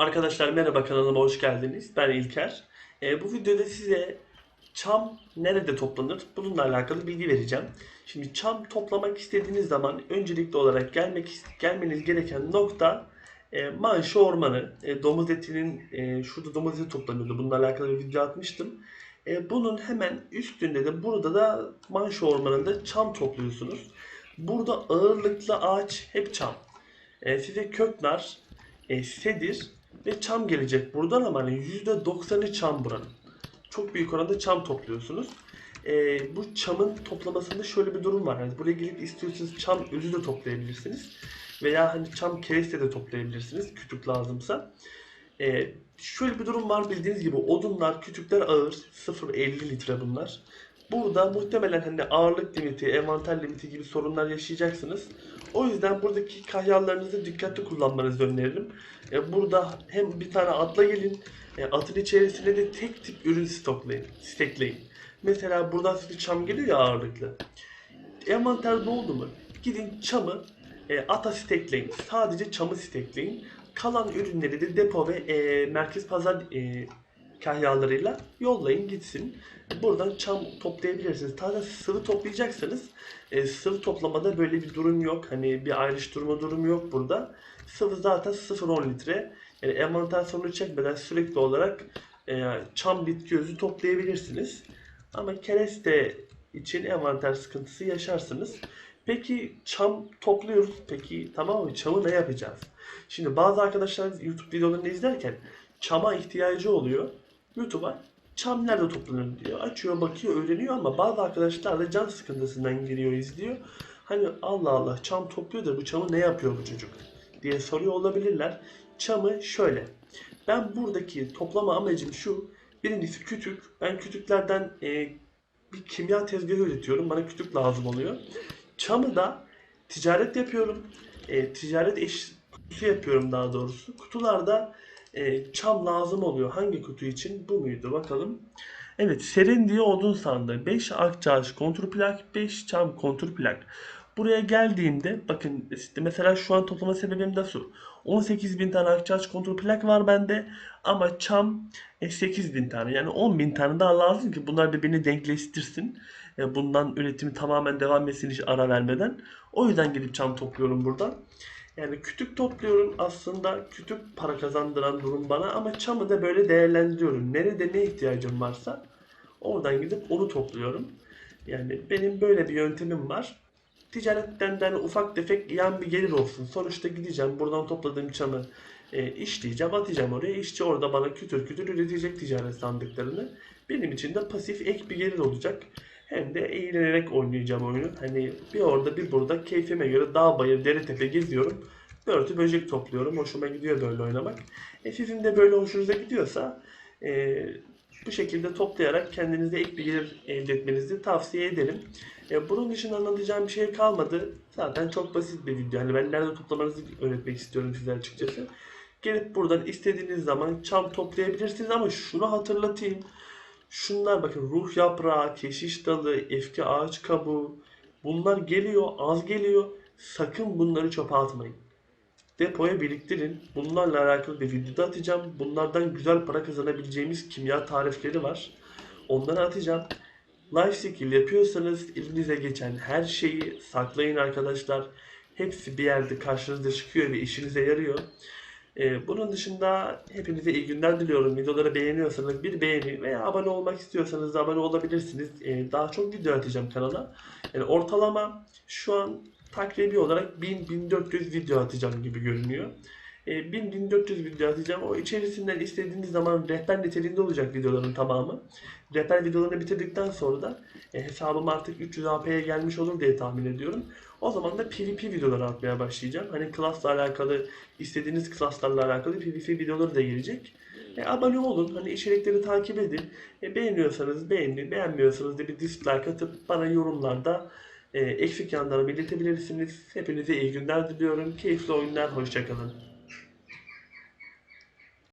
Arkadaşlar merhaba kanalıma hoş geldiniz. Ben İlker. Ee, bu videoda size çam nerede toplanır bununla alakalı bilgi vereceğim. Şimdi çam toplamak istediğiniz zaman öncelikli olarak gelmek gelmeniz gereken nokta e, Manşo Ormanı. E, domuz etinin e, şurada domuz eti toplanıyordu. Bununla alakalı bir video atmıştım. E, bunun hemen üstünde de burada da Manşo Ormanı'nda çam topluyorsunuz. Burada ağırlıklı ağaç hep çam. E, size köknar, e, sedir ve çam gelecek buradan ama hani %90'ı çam buranın. Çok büyük oranda çam topluyorsunuz. E, bu çamın toplamasında şöyle bir durum var. Hani buraya gelip istiyorsanız çam özü de toplayabilirsiniz. Veya hani çam kereste de toplayabilirsiniz. Kütük lazımsa. E, şöyle bir durum var bildiğiniz gibi odunlar, kütükler ağır. 0.50 litre bunlar. Burada muhtemelen hani ağırlık limiti, envanter limiti gibi sorunlar yaşayacaksınız. O yüzden buradaki kahyalarınızı dikkatli kullanmanızı öneririm. E, burada hem bir tane atla gelin, e, atın içerisine de tek tip ürün stoklayın, stekleyin. Mesela buradan size çam geliyor ya ağırlıklı. Envanter doldu mu? Gidin çamı e, ata stekleyin. Sadece çamı stekleyin. Kalan ürünleri de depo ve merkez pazar kahyalarıyla yollayın gitsin. Buradan çam toplayabilirsiniz. Taze sıvı toplayacaksanız e, sıvı toplamada böyle bir durum yok. Hani bir ayrıştırma durumu yok burada. Sıvı zaten 0.10 litre. Yani envanter sorunu çekmeden sürekli olarak e, çam bitki özü toplayabilirsiniz. Ama kereste için envanter sıkıntısı yaşarsınız. Peki çam topluyoruz. Peki tamam mı? Çamı ne yapacağız? Şimdi bazı arkadaşlar YouTube videolarını izlerken çama ihtiyacı oluyor. YouTube'a çam nerede toplanır diyor. Açıyor, bakıyor, öğreniyor ama bazı arkadaşlar da can sıkıntısından giriyor, izliyor. Hani Allah Allah çam topluyor da bu çamı ne yapıyor bu çocuk diye soruyor olabilirler. Çamı şöyle. Ben buradaki toplama amacım şu. Birincisi kütük. Ben kütüklerden e, bir kimya tezgahı üretiyorum. Bana kütük lazım oluyor. Çamı da ticaret yapıyorum. E, ticaret eş kutusu yapıyorum daha doğrusu. Kutularda e, çam lazım oluyor. Hangi kutu için? Bu muydu? Bakalım. Evet, serin diye odun sandığı. 5 akçaaş kontrplak, 5 çam kontrplak. Buraya geldiğimde bakın işte mesela şu an toplama sebebim de şu. 18.000 tane akçaaş kontrplak var bende ama çam e, 8.000 tane. Yani 10.000 tane daha lazım ki bunlar birbirini denkleştirsin. E, bundan üretimi tamamen devam etsin hiç ara vermeden. O yüzden gidip çam topluyorum buradan. Yani kütük topluyorum aslında kütük para kazandıran durum bana ama çamı da böyle değerlendiriyorum. Nerede ne ihtiyacım varsa oradan gidip onu topluyorum. Yani benim böyle bir yöntemim var. Ticaretten de hani ufak tefek yan bir gelir olsun. Sonuçta gideceğim buradan topladığım çamı e, işleyeceğim atacağım oraya. İşçi orada bana kütür kütür üretecek ticaret sandıklarını. Benim için de pasif ek bir gelir olacak. Hem de eğlenerek oynayacağım oyunu. Hani bir orada bir burada keyfime göre dağ bayır dere tepe geziyorum. Börtü böcek topluyorum. Hoşuma gidiyor böyle oynamak. E sizin de böyle hoşunuza gidiyorsa e, bu şekilde toplayarak kendinize ek bir gelir elde etmenizi tavsiye ederim. E, bunun dışında anlatacağım bir şey kalmadı. Zaten çok basit bir video. Hani ben nerede toplamanızı öğretmek istiyorum size açıkçası. Gelip buradan istediğiniz zaman çam toplayabilirsiniz ama şunu hatırlatayım. Şunlar bakın ruh yaprağı, keşiş dalı, efki ağaç kabuğu. Bunlar geliyor, az geliyor. Sakın bunları çöpe atmayın. Depoya biriktirin. Bunlarla alakalı bir video da atacağım. Bunlardan güzel para kazanabileceğimiz kimya tarifleri var. Onları atacağım. Life skill yapıyorsanız elinize geçen her şeyi saklayın arkadaşlar. Hepsi bir yerde karşınıza çıkıyor ve işinize yarıyor. Ee, bunun dışında hepinize iyi günler diliyorum. Videoları beğeniyorsanız bir beğeni veya abone olmak istiyorsanız da abone olabilirsiniz. Ee, daha çok video atacağım kanala. Yani ortalama şu an takribi olarak 1000-1400 video atacağım gibi görünüyor. Ee, 1000-1400 video atacağım. O içerisinden istediğiniz zaman rehber niteliğinde olacak videoların tamamı. Rehber videolarını bitirdikten sonra da e, hesabım artık 300 AP'ye gelmiş olur diye tahmin ediyorum. O zaman da PvP videoları atmaya başlayacağım. Hani class'la alakalı, istediğiniz class'larla alakalı PvP videoları da gelecek. E, abone olun, hani içerikleri takip edin. E, beğeniyorsanız beğenin, beğenmiyorsanız da bir dislike atıp bana yorumlarda e, eksik yanlarımı iletebilirsiniz. Hepinize iyi günler diliyorum. Keyifli oyunlar, hoşçakalın.